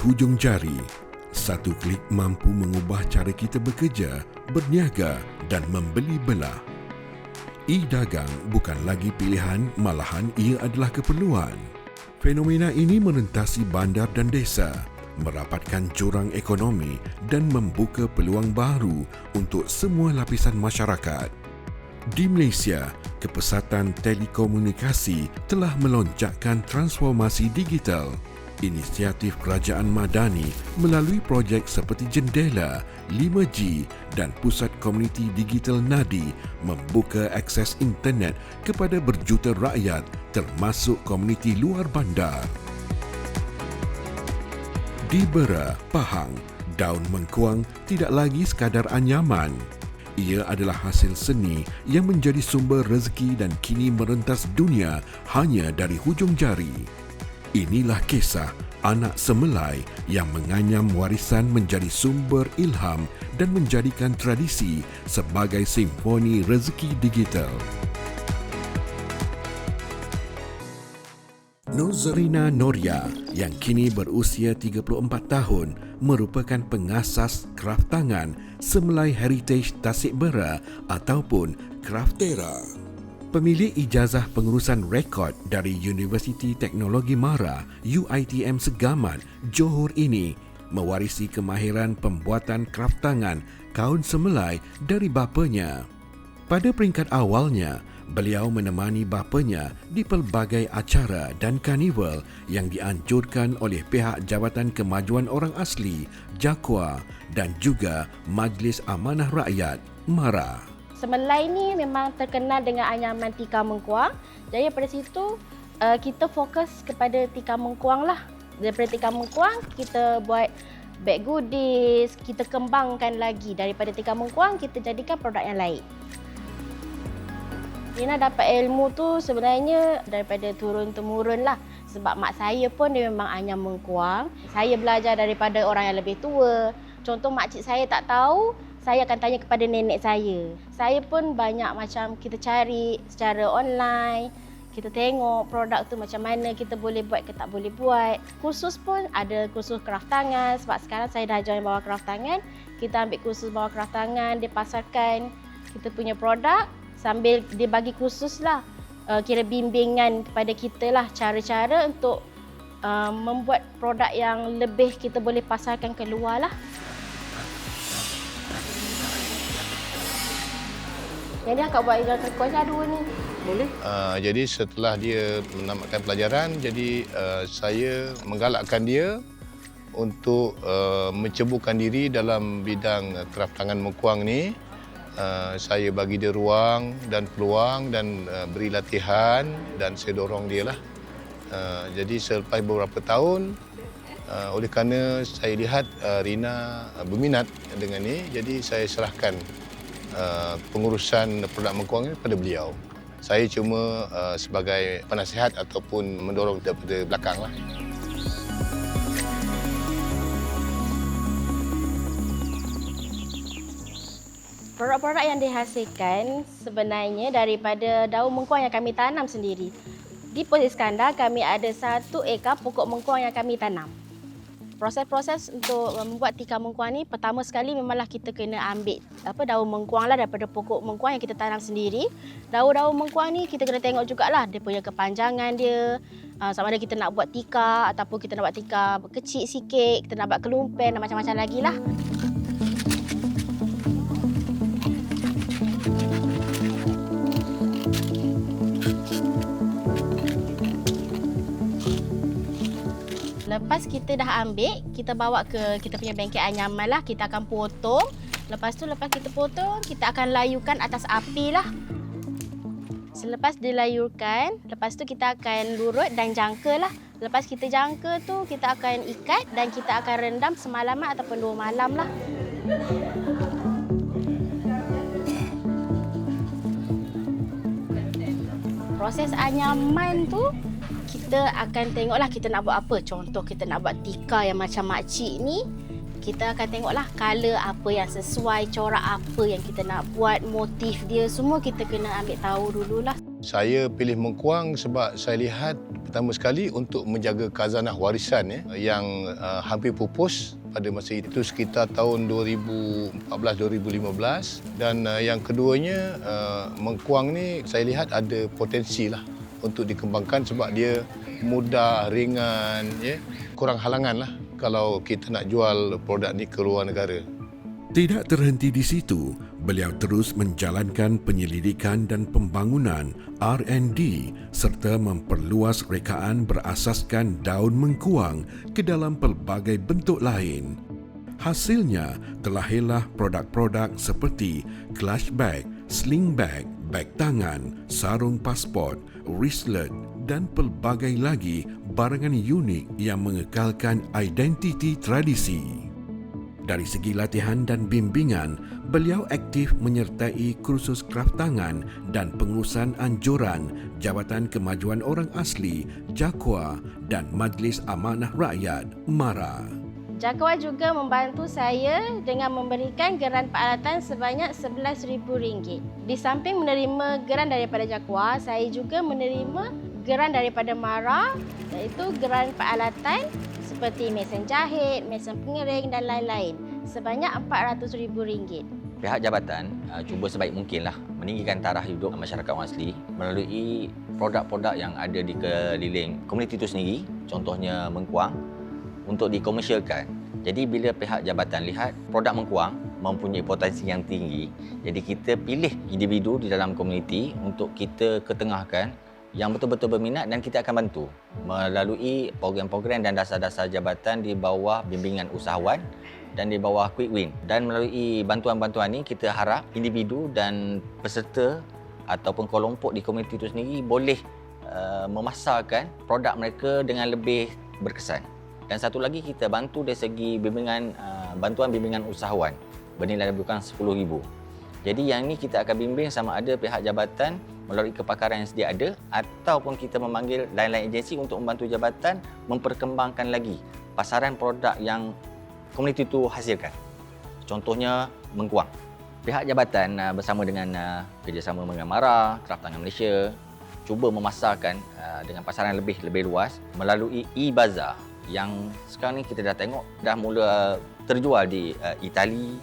Hujung jari. Satu klik mampu mengubah cara kita bekerja, berniaga dan membeli belah. E-dagang bukan lagi pilihan, malahan ia adalah keperluan. Fenomena ini merentasi bandar dan desa, merapatkan jurang ekonomi dan membuka peluang baru untuk semua lapisan masyarakat. Di Malaysia, kepesatan telekomunikasi telah melonjakkan transformasi digital inisiatif kerajaan Madani melalui projek seperti Jendela, 5G dan Pusat Komuniti Digital Nadi membuka akses internet kepada berjuta rakyat termasuk komuniti luar bandar. Di Bera, Pahang, daun mengkuang tidak lagi sekadar anyaman. Ia adalah hasil seni yang menjadi sumber rezeki dan kini merentas dunia hanya dari hujung jari. Inilah kisah anak semelai yang menganyam warisan menjadi sumber ilham dan menjadikan tradisi sebagai simfoni rezeki digital. Nuzrina Noria yang kini berusia 34 tahun merupakan pengasas kraft tangan semelai heritage Tasik Bera ataupun Craftera. Pemilik ijazah pengurusan rekod dari Universiti Teknologi Mara UITM Segamat Johor ini mewarisi kemahiran pembuatan kraft tangan kaun semelai dari bapanya. Pada peringkat awalnya, beliau menemani bapanya di pelbagai acara dan karnival yang dianjurkan oleh pihak Jabatan Kemajuan Orang Asli, JAKWA dan juga Majlis Amanah Rakyat, MARA. Semelai ni memang terkenal dengan anyaman tika mengkuang. Jadi pada situ uh, kita fokus kepada tika mengkuang lah. Daripada tika mengkuang kita buat bag goodies, kita kembangkan lagi daripada tika mengkuang kita jadikan produk yang lain. Rina dapat ilmu tu sebenarnya daripada turun temurun lah. Sebab mak saya pun dia memang anyam mengkuang. Saya belajar daripada orang yang lebih tua. Contoh makcik saya tak tahu, saya akan tanya kepada nenek saya. Saya pun banyak macam kita cari secara online, kita tengok produk tu macam mana kita boleh buat ke tak boleh buat. Kursus pun ada kursus kraft tangan sebab sekarang saya dah join bawah kraft tangan. Kita ambil kursus bawah kraft tangan, dia pasarkan kita punya produk sambil dia bagi kursus lah. Uh, kira bimbingan kepada kita lah cara-cara untuk uh, membuat produk yang lebih kita boleh pasarkan keluar lah. Ni akak buat dalam terkuas ada dua ni. Boleh? Uh, jadi setelah dia menamatkan pelajaran, jadi uh, saya menggalakkan dia untuk uh, menceburkan diri dalam bidang kraft tangan mengkuang ni. Uh, saya bagi dia ruang dan peluang dan uh, beri latihan dan saya dorong dia lah. Uh, jadi selepas beberapa tahun, uh, oleh kerana saya lihat uh, Rina berminat dengan ni, jadi saya serahkan Uh, pengurusan produk mengkuang ini pada beliau. Saya cuma uh, sebagai penasihat ataupun mendorong daripada belakang lah. Produk-produk yang dihasilkan sebenarnya daripada daun mengkuang yang kami tanam sendiri. Di Pos Iskandar kami ada satu ekar pokok mengkuang yang kami tanam proses-proses untuk membuat tikar mengkuang ni pertama sekali memanglah kita kena ambil apa daun mengkuang lah daripada pokok mengkuang yang kita tanam sendiri. Daun-daun mengkuang ni kita kena tengok jugalah dia punya kepanjangan dia. Uh, sama ada kita nak buat tikar ataupun kita nak buat tikar kecil sikit, kita nak buat kelumpen dan macam-macam lagi lah. Lepas kita dah ambil, kita bawa ke kita punya bengkel anyaman lah. Kita akan potong. Lepas tu, lepas kita potong, kita akan layukan atas api lah. Selepas dilayurkan, lepas tu kita akan lurut dan jangka lah. Lepas kita jangka tu, kita akan ikat dan kita akan rendam semalaman ataupun dua malam lah. Proses anyaman tu kita akan tengoklah kita nak buat apa. Contoh kita nak buat tika yang macam makcik ni. kita akan tengoklah color apa yang sesuai, corak apa yang kita nak buat, motif dia semua kita kena ambil tahu dululah. Saya pilih Mengkuang sebab saya lihat pertama sekali untuk menjaga khazanah warisan ya, yang uh, hampir pupus pada masa itu sekitar tahun 2014-2015 dan uh, yang keduanya uh, Mengkuang ni saya lihat ada potensi lah untuk dikembangkan sebab dia mudah, ringan, ya, kurang halangan lah kalau kita nak jual produk ni ke luar negara. Tidak terhenti di situ, beliau terus menjalankan penyelidikan dan pembangunan R&D serta memperluas rekaan berasaskan daun mengkuang ke dalam pelbagai bentuk lain. Hasilnya terlahirlah produk-produk seperti clutch bag, sling bag, beg tangan, sarung pasport, wristlet dan pelbagai lagi barangan unik yang mengekalkan identiti tradisi. Dari segi latihan dan bimbingan, beliau aktif menyertai kursus kraft tangan dan pengurusan anjuran Jabatan Kemajuan Orang Asli, JAKWA dan Majlis Amanah Rakyat, MARA. JAKWA juga membantu saya dengan memberikan geran peralatan sebanyak RM11,000. Di samping menerima geran daripada JAKWA, saya juga menerima geran daripada MARA iaitu geran peralatan seperti mesin jahit, mesin pengering dan lain-lain sebanyak RM400,000. Pihak jabatan uh, cuba sebaik mungkinlah meninggikan taraf hidup masyarakat orang asli melalui produk-produk yang ada di keliling komuniti itu sendiri, contohnya mengkuang untuk dikomersialkan. Jadi bila pihak jabatan lihat produk mengkuang mempunyai potensi yang tinggi, jadi kita pilih individu di dalam komuniti untuk kita ketengahkan yang betul-betul berminat dan kita akan bantu melalui program-program dan dasar-dasar jabatan di bawah bimbingan usahawan dan di bawah Quick Win. Dan melalui bantuan-bantuan ini kita harap individu dan peserta ataupun kelompok di komuniti itu sendiri boleh uh, memasarkan produk mereka dengan lebih berkesan. Dan satu lagi kita bantu dari segi bimbingan uh, bantuan bimbingan usahawan bernilai lebih kurang RM10,000. Jadi yang ini kita akan bimbing sama ada pihak jabatan melalui kepakaran yang sedia ada ataupun kita memanggil lain-lain agensi untuk membantu jabatan memperkembangkan lagi pasaran produk yang komuniti itu hasilkan. Contohnya mengkuang. Pihak jabatan uh, bersama dengan uh, kerjasama dengan MARA, Kraft Tangan Malaysia cuba memasarkan uh, dengan pasaran lebih lebih luas melalui e-bazaar yang sekarang ni kita dah tengok dah mula terjual di uh, Itali,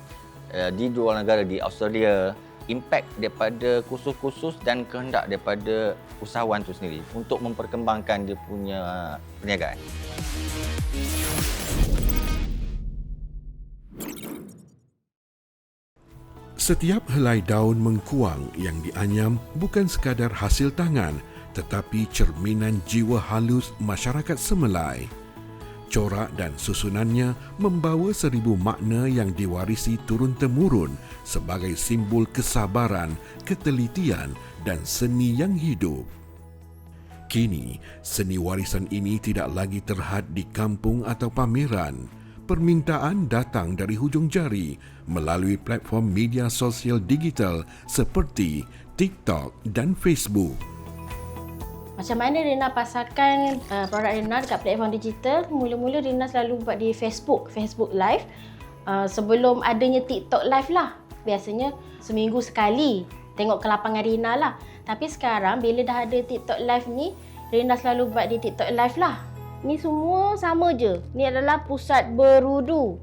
uh, di dua negara di Australia, impact daripada kursus-kursus dan kehendak daripada usahawan itu sendiri untuk memperkembangkan dia punya perniagaan. Setiap helai daun mengkuang yang dianyam bukan sekadar hasil tangan tetapi cerminan jiwa halus masyarakat semelai corak dan susunannya membawa seribu makna yang diwarisi turun-temurun sebagai simbol kesabaran, ketelitian dan seni yang hidup. Kini, seni warisan ini tidak lagi terhad di kampung atau pameran. Permintaan datang dari hujung jari melalui platform media sosial digital seperti TikTok dan Facebook. Macam mana Rina pasarkan uh, produk Rina dekat platform digital? Mula-mula Rina selalu buat di Facebook, Facebook Live. Uh, sebelum adanya TikTok Live lah. Biasanya seminggu sekali tengok ke lapangan Rina lah. Tapi sekarang bila dah ada TikTok Live ni, Rina selalu buat di TikTok Live lah. Ni semua sama je. Ni adalah pusat berudu.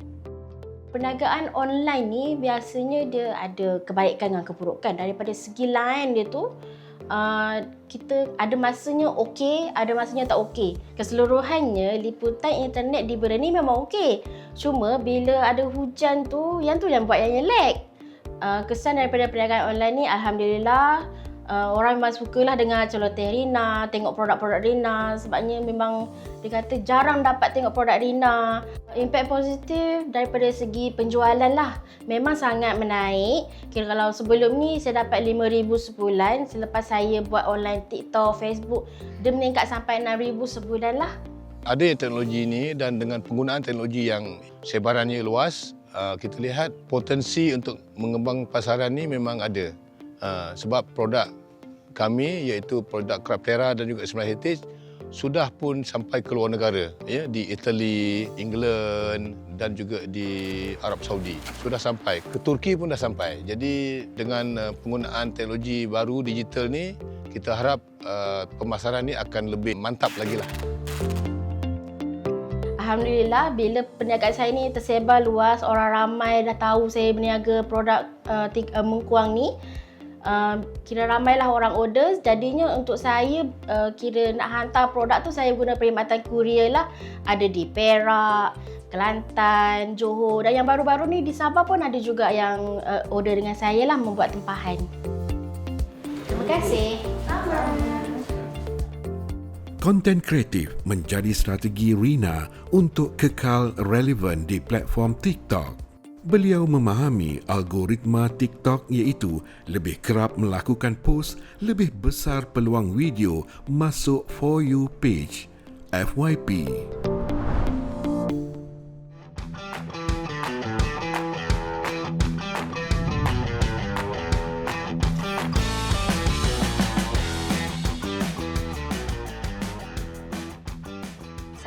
Perniagaan online ni biasanya dia ada kebaikan dan keburukan. Daripada segi lain dia tu, uh, kita ada masanya okey, ada masanya tak okey. Keseluruhannya liputan internet di Brunei memang okey. Cuma bila ada hujan tu, yang tu yang buat yang lag. Uh, kesan daripada perniagaan online ni alhamdulillah uh, orang memang sukalah dengar celoteh Rina, tengok produk-produk Rina sebabnya memang dia kata jarang dapat tengok produk Rina. Impact positif daripada segi penjualan lah. Memang sangat menaik. Kira kalau sebelum ni saya dapat RM5,000 sebulan. Selepas saya buat online TikTok, Facebook, dia meningkat sampai RM6,000 sebulan lah. Ada teknologi ini dan dengan penggunaan teknologi yang sebarannya luas, uh, kita lihat potensi untuk mengembang pasaran ini memang ada. Uh, sebab produk kami iaitu produk Craftera dan juga Smart Heritage sudah pun sampai ke luar negara ya di Italy, England dan juga di Arab Saudi. Sudah sampai ke Turki pun dah sampai. Jadi dengan uh, penggunaan teknologi baru digital ni kita harap uh, pemasaran ni akan lebih mantap lagi lah. Alhamdulillah bila perniagaan saya ni tersebar luas, orang ramai dah tahu saya berniaga produk uh, uh, mengkuang ni. Uh, kira ramailah orang order jadinya untuk saya uh, kira nak hantar produk tu saya guna perkhidmatan kurier lah ada di Perak, Kelantan, Johor dan yang baru-baru ni di Sabah pun ada juga yang uh, order dengan saya lah membuat tempahan. Terima kasih. Konten kreatif menjadi strategi Rina untuk kekal relevan di platform TikTok. Beliau memahami algoritma TikTok iaitu lebih kerap melakukan post, lebih besar peluang video masuk For You page. FYP.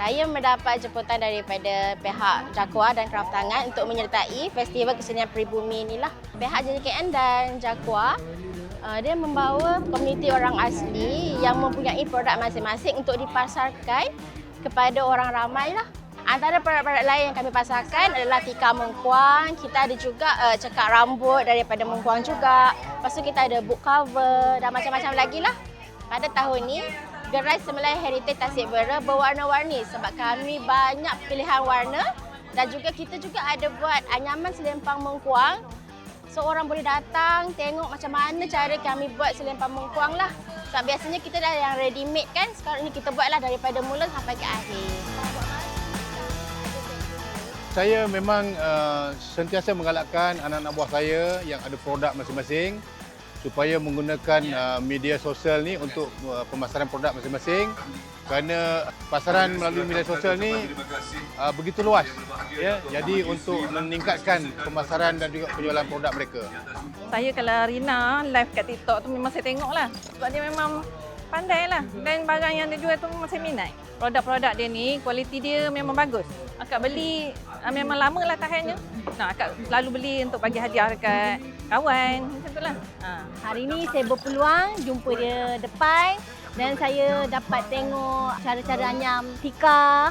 Saya mendapat jemputan daripada pihak Jakwa dan Kraft Tangan untuk menyertai Festival Kesenian Peribumi inilah. Pihak JKN dan Jakwa uh, dia membawa komuniti orang asli yang mempunyai produk masing-masing untuk dipasarkan kepada orang ramai lah. Antara produk-produk lain yang kami pasarkan adalah tika mengkuang. Kita ada juga uh, cekak rambut daripada mengkuang juga. Lepas tu kita ada book cover dan macam-macam lagi lah. Pada tahun ni, Gerai Semelai Heritage Tasik Bera berwarna-warni sebab kami banyak pilihan warna dan juga kita juga ada buat anyaman selempang mengkuang. So orang boleh datang tengok macam mana cara kami buat selempang mengkuang lah. Sebab biasanya kita dah yang ready made kan. Sekarang ni kita buatlah daripada mula sampai ke akhir. Saya memang uh, sentiasa menggalakkan anak-anak buah saya yang ada produk masing-masing supaya menggunakan uh, media sosial ni untuk uh, pemasaran produk masing-masing. Kerana pasaran melalui media sosial ni uh, begitu luas ya. Jadi untuk meningkatkan pemasaran dan juga penjualan produk mereka. Saya kalau Rina live kat TikTok tu memang saya tengok lah. Sebab dia memang pandai lah. Dan barang yang dia jual tu memang saya minat. Produk-produk dia ni, kualiti dia memang bagus. Akak beli ah, memang lama lah tahannya. Nah, akak selalu beli untuk bagi hadiah dekat kawan. Macam tu lah. Ha. Hari ni saya berpeluang jumpa dia depan dan saya dapat tengok cara-cara anyam tika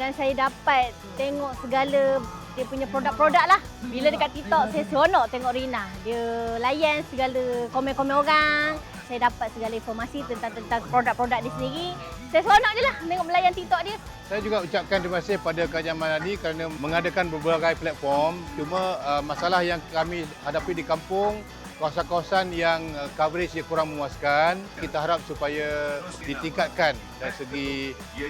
dan saya dapat tengok segala dia punya produk-produk lah. Bila dekat TikTok saya seronok tengok Rina. Dia layan segala komen-komen orang. Saya dapat segala informasi tentang tentang produk-produk dia sendiri. Saya seronok je lah tengok melayan TikTok dia. saya juga ucapkan terima kasih pada Kerajaan Maladi kerana mengadakan berbagai platform cuma uh, masalah yang kami hadapi di kampung kawasan-kawasan yang uh, coverage dia kurang memuaskan kita harap supaya ditingkatkan dari segi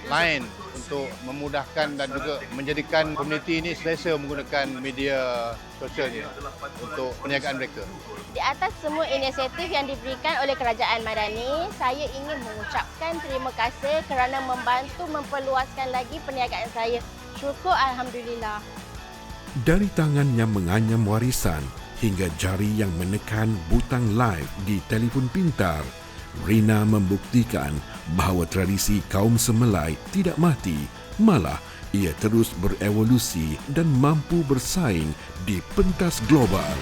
lain untuk memudahkan dan juga menjadikan komuniti ini selesa menggunakan media sosialnya untuk perniagaan mereka. Di atas semua inisiatif yang diberikan oleh Kerajaan Madani, saya ingin mengucapkan terima kasih kerana membantu memperluaskan lagi perniagaan saya. Syukur Alhamdulillah. Dari tangan yang menganyam warisan hingga jari yang menekan butang live di telefon pintar, Rina membuktikan bahawa tradisi kaum Semelai tidak mati, malah ia terus berevolusi dan mampu bersaing di pentas global.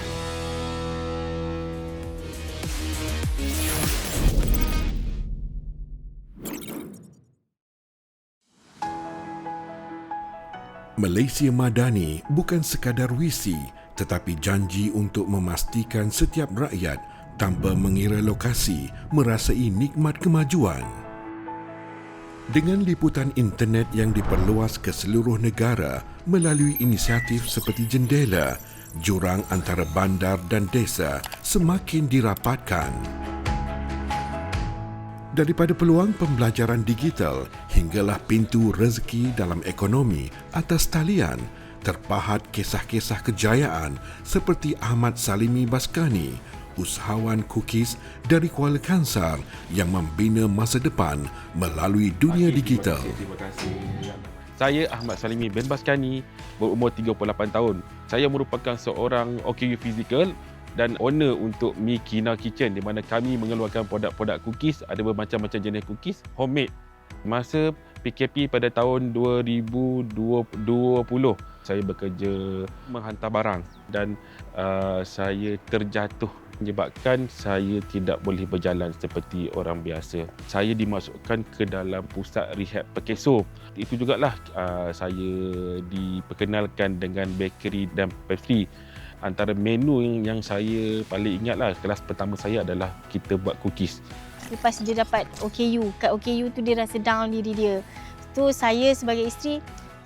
Malaysia Madani bukan sekadar visi tetapi janji untuk memastikan setiap rakyat tanpa mengira lokasi merasai nikmat kemajuan. Dengan liputan internet yang diperluas ke seluruh negara melalui inisiatif seperti jendela, jurang antara bandar dan desa semakin dirapatkan. Daripada peluang pembelajaran digital hinggalah pintu rezeki dalam ekonomi atas talian, terpahat kisah-kisah kejayaan seperti Ahmad Salimi Baskani, usahawan cookies dari Kuala Kansar yang membina masa depan melalui dunia digital. Saya Ahmad Salimi bin Baskani, berumur 38 tahun. Saya merupakan seorang OKU Physical dan owner untuk Mikina Kitchen di mana kami mengeluarkan produk-produk cookies, ada bermacam-macam jenis cookies, homemade Masa PKP pada tahun 2020, saya bekerja menghantar barang dan uh, saya terjatuh menyebabkan saya tidak boleh berjalan seperti orang biasa. Saya dimasukkan ke dalam pusat rehab Pekeso. Itu jugalah uh, saya diperkenalkan dengan bakery dan pastry. Antara menu yang, yang saya paling ingatlah kelas pertama saya adalah kita buat cookies. Lepas dia dapat OKU, kat OKU tu dia rasa down diri dia. Tu saya sebagai isteri,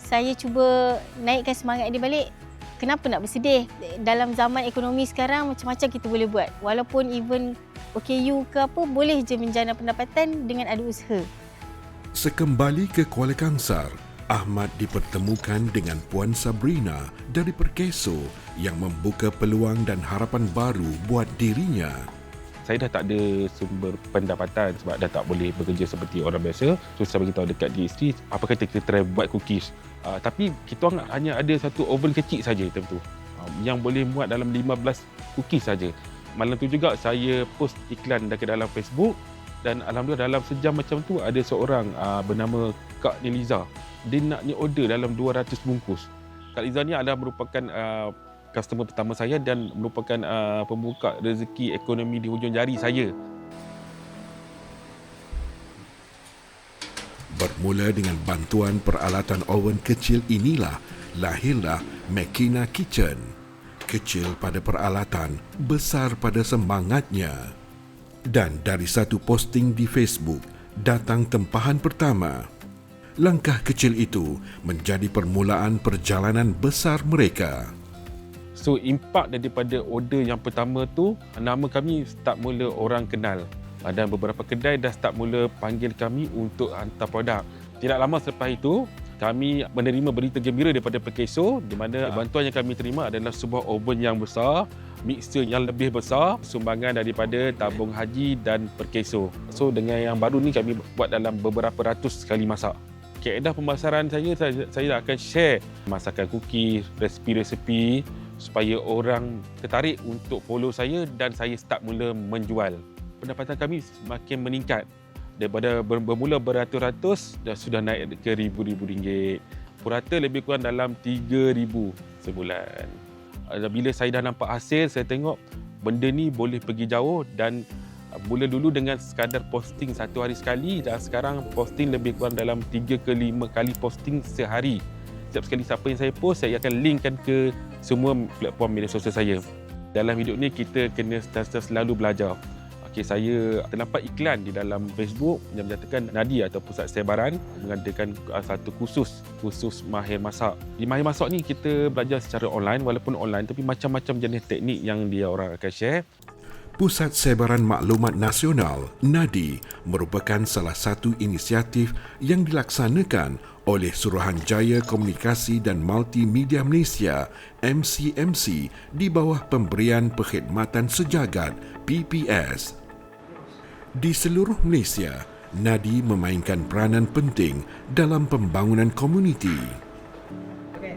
saya cuba naikkan semangat dia balik. Kenapa nak bersedih? Dalam zaman ekonomi sekarang macam-macam kita boleh buat. Walaupun even OKU ke apa, boleh je menjana pendapatan dengan ada usaha. Sekembali ke Kuala Kangsar, Ahmad dipertemukan dengan Puan Sabrina dari Perkeso yang membuka peluang dan harapan baru buat dirinya. Saya dah tak ada sumber pendapatan sebab dah tak boleh bekerja seperti orang biasa. So saya beritahu dekat dia isteri, apa kata kita try buat cookies. Uh, tapi kita orang hanya ada satu oven kecil saja time tu. Uh, yang boleh muat dalam 15 cookies saja. Malam tu juga saya post iklan dekat dalam Facebook dan alhamdulillah dalam sejam macam tu ada seorang uh, bernama Kak Niliza. Dia nak ni order dalam 200 bungkus. Kak Liza ni adalah merupakan uh, customer pertama saya dan merupakan uh, pembuka rezeki ekonomi di hujung jari saya. Bermula dengan bantuan peralatan oven kecil inilah lahirlah Makina Kitchen. Kecil pada peralatan, besar pada semangatnya. Dan dari satu posting di Facebook, datang tempahan pertama. Langkah kecil itu menjadi permulaan perjalanan besar mereka. So impak daripada order yang pertama tu nama kami start mula orang kenal Ah, dan beberapa kedai dah start mula panggil kami untuk hantar produk. Tidak lama selepas itu kami menerima berita gembira daripada Pekeso di mana bantuan yang kami terima adalah sebuah oven yang besar, mixer yang lebih besar, sumbangan daripada tabung haji dan Perkeso. So dengan yang baru ni kami buat dalam beberapa ratus kali masak. Kaedah pemasaran saya, saya, saya akan share masakan cookies, resepi-resepi supaya orang tertarik untuk follow saya dan saya start mula menjual. Pendapatan kami semakin meningkat. Daripada bermula beratus-ratus dah sudah naik ke ribu-ribu ringgit. Purata lebih kurang dalam 3000 sebulan. Bila saya dah nampak hasil, saya tengok benda ni boleh pergi jauh dan ah, mula dulu dengan sekadar posting satu hari sekali dan sekarang posting lebih kurang dalam 3 ke 5 kali posting sehari. Setiap sekali siapa yang saya post, saya akan linkkan ke semua platform media sosial saya. Dalam hidup ni kita kena selalu belajar. Okey, saya terdapat iklan di dalam Facebook yang menyatakan Nadi atau Pusat Sebaran mengadakan satu kursus, kursus mahir masak. Di mahir masak ni kita belajar secara online walaupun online tapi macam-macam jenis teknik yang dia orang akan share. Pusat Sebaran Maklumat Nasional (NADI) merupakan salah satu inisiatif yang dilaksanakan oleh Suruhanjaya Komunikasi dan Multimedia Malaysia MCMC di bawah Pemberian Perkhidmatan Sejagat PPS. Di seluruh Malaysia, NADI memainkan peranan penting dalam pembangunan komuniti.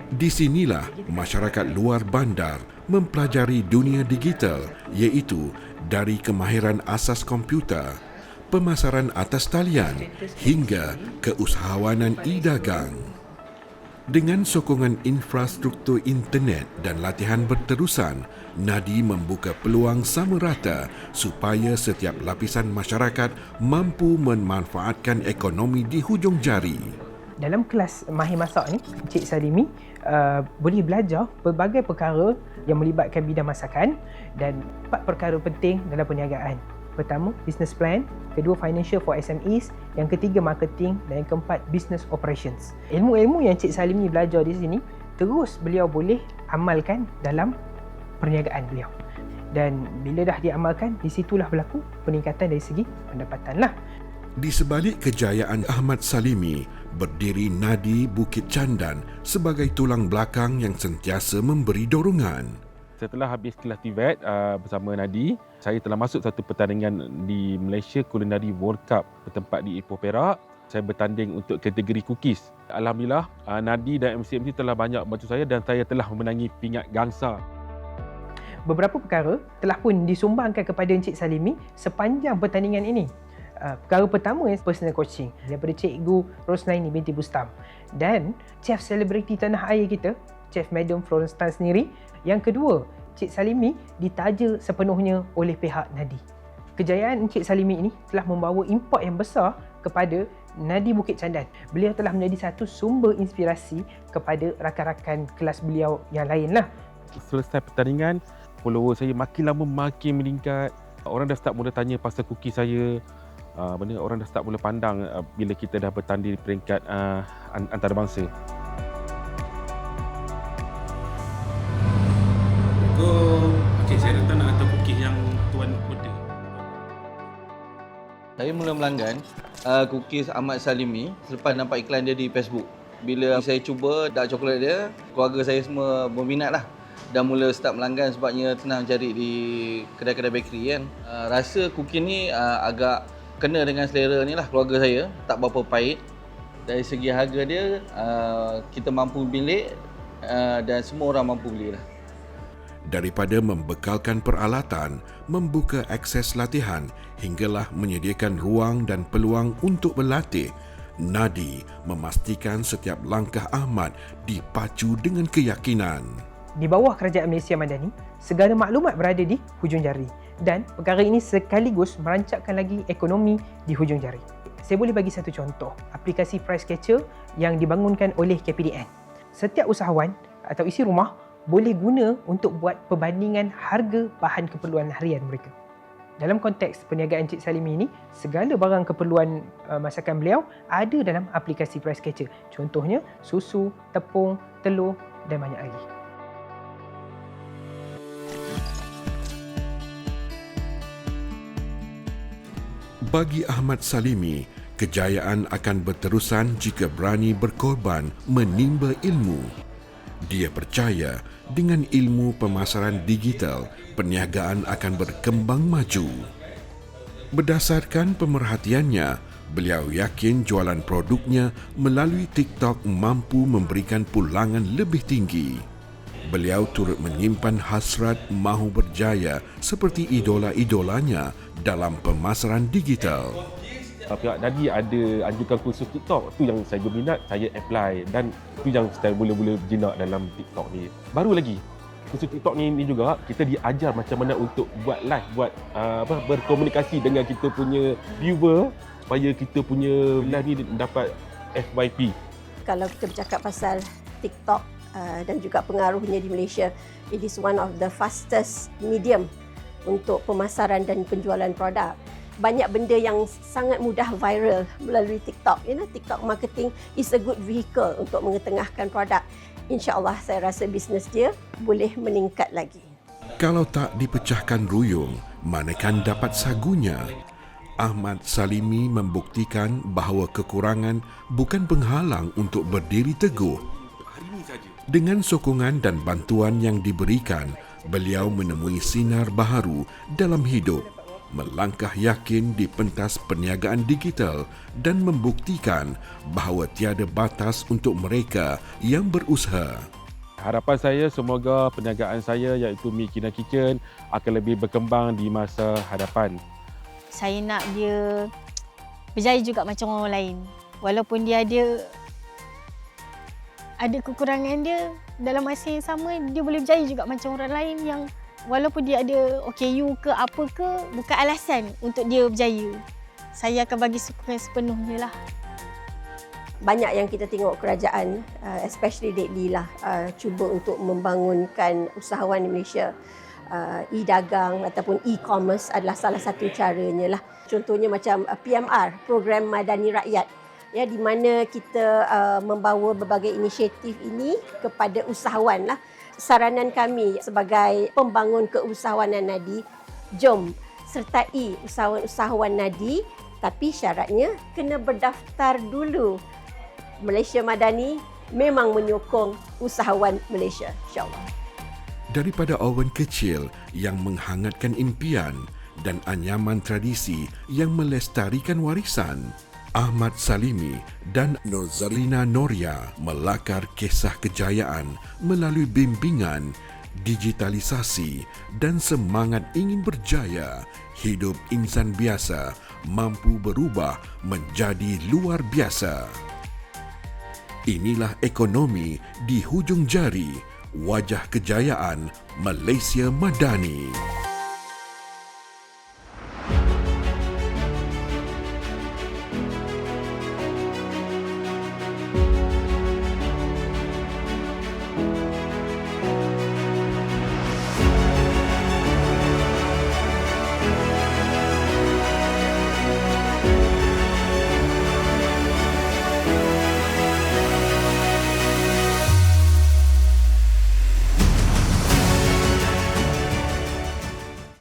Di sinilah masyarakat luar bandar mempelajari dunia digital iaitu dari kemahiran asas komputer, pemasaran atas talian hingga keusahawanan e-dagang. Dengan sokongan infrastruktur internet dan latihan berterusan, Nadi membuka peluang sama rata supaya setiap lapisan masyarakat mampu memanfaatkan ekonomi di hujung jari. Dalam kelas mahir masak ni, Encik Salimi uh, boleh belajar pelbagai perkara yang melibatkan bidang masakan dan empat perkara penting dalam perniagaan. Pertama, business plan. Kedua, financial for SMEs. Yang ketiga, marketing. Dan yang keempat, business operations. Ilmu-ilmu yang Cik Salimi belajar di sini, terus beliau boleh amalkan dalam perniagaan beliau. Dan bila dah diamalkan, di situlah berlaku peningkatan dari segi pendapatan lah. Di sebalik kejayaan Ahmad Salimi, berdiri Nadi Bukit Candan sebagai tulang belakang yang sentiasa memberi dorongan. Setelah habis kelas TVET uh, bersama Nadi, saya telah masuk satu pertandingan di Malaysia Culinary World Cup bertempat di Ipoh Perak. Saya bertanding untuk kategori cookies. Alhamdulillah, uh, Nadi dan MCMC telah banyak bantu saya dan saya telah memenangi pingat gangsa. Beberapa perkara telah pun disumbangkan kepada Encik Salimi sepanjang pertandingan ini. Uh, perkara pertama is personal coaching daripada Cikgu Roslaini binti Bustam. Dan chef selebriti tanah air kita, Chef Madam Florence Tan sendiri. Yang kedua, Cik Salimi ditaja sepenuhnya oleh pihak Nadi. Kejayaan Encik Salimi ini telah membawa impak yang besar kepada Nadi Bukit Candan. Beliau telah menjadi satu sumber inspirasi kepada rakan-rakan kelas beliau yang lain lah. Selesai pertandingan, follower saya makin lama makin meningkat. Orang dah start mula tanya pasal kuki saya. Uh, benda orang dah start mula pandang uh, bila kita dah bertanding di peringkat uh, antarabangsa. Saya mula melanggan uh, cookies Ahmad Salimi selepas nampak iklan dia di Facebook. Bila saya cuba dark coklat dia, keluarga saya semua berminat lah. Dah mula start melanggan sebabnya senang cari di kedai-kedai bakery kan. Uh, rasa cookie ni uh, agak kena dengan selera ni lah keluarga saya. Tak berapa pahit. Dari segi harga dia, uh, kita mampu bilik uh, dan semua orang mampu beli lah. Daripada membekalkan peralatan, membuka akses latihan hinggalah menyediakan ruang dan peluang untuk berlatih, Nadi memastikan setiap langkah Ahmad dipacu dengan keyakinan. Di bawah Kerajaan Malaysia Madani, segala maklumat berada di hujung jari dan perkara ini sekaligus merancangkan lagi ekonomi di hujung jari. Saya boleh bagi satu contoh, aplikasi price catcher yang dibangunkan oleh KPDN. Setiap usahawan atau isi rumah boleh guna untuk buat perbandingan harga bahan keperluan harian mereka. Dalam konteks perniagaan Cik Salimi ini, segala barang keperluan uh, masakan beliau ada dalam aplikasi price catcher. Contohnya susu, tepung, telur dan banyak lagi. Bagi Ahmad Salimi, kejayaan akan berterusan jika berani berkorban menimba ilmu. Dia percaya dengan ilmu pemasaran digital, perniagaan akan berkembang maju. Berdasarkan pemerhatiannya, beliau yakin jualan produknya melalui TikTok mampu memberikan pulangan lebih tinggi. Beliau turut menyimpan hasrat mahu berjaya seperti idola-idolanya dalam pemasaran digital. Pihak Nadi ada anjurkan kursus TikTok. Tu yang saya berminat, saya apply dan tu yang saya mula-mula berjinak dalam TikTok ni. Baru lagi, kursus TikTok ni, ni juga kita diajar macam mana untuk buat live, buat uh, apa berkomunikasi dengan kita punya viewer supaya kita punya live ni dapat FYP. Kalau kita bercakap pasal TikTok uh, dan juga pengaruhnya di Malaysia, it is one of the fastest medium untuk pemasaran dan penjualan produk banyak benda yang sangat mudah viral melalui TikTok. You know, TikTok marketing is a good vehicle untuk mengetengahkan produk. InsyaAllah saya rasa bisnes dia boleh meningkat lagi. Kalau tak dipecahkan ruyung, manakan dapat sagunya? Ahmad Salimi membuktikan bahawa kekurangan bukan penghalang untuk berdiri teguh. Dengan sokongan dan bantuan yang diberikan, beliau menemui sinar baharu dalam hidup melangkah yakin di pentas perniagaan digital dan membuktikan bahawa tiada batas untuk mereka yang berusaha. Harapan saya semoga perniagaan saya iaitu Mikina Kitchen akan lebih berkembang di masa hadapan. Saya nak dia berjaya juga macam orang lain. Walaupun dia ada ada kekurangan dia dalam masa yang sama dia boleh berjaya juga macam orang lain yang walaupun dia ada OKU ke apa ke, bukan alasan untuk dia berjaya. Saya akan bagi sokongan sepenuhnya lah. Banyak yang kita tengok kerajaan, uh, especially lately lah, uh, cuba untuk membangunkan usahawan di Malaysia. Uh, e-dagang ataupun e-commerce adalah salah satu caranya lah. Contohnya macam PMR, Program Madani Rakyat ya di mana kita uh, membawa berbagai inisiatif ini kepada usahawan lah saranan kami sebagai pembangun keusahawanan Nadi, jom sertai usahawan-usahawan Nadi tapi syaratnya kena berdaftar dulu. Malaysia Madani memang menyokong usahawan Malaysia, insyaAllah. Daripada awan kecil yang menghangatkan impian dan anyaman tradisi yang melestarikan warisan, Ahmad Salimi dan Nozarina Noria melakar kisah kejayaan melalui bimbingan digitalisasi dan semangat ingin berjaya, hidup insan biasa mampu berubah menjadi luar biasa. Inilah ekonomi di hujung jari, wajah kejayaan Malaysia Madani.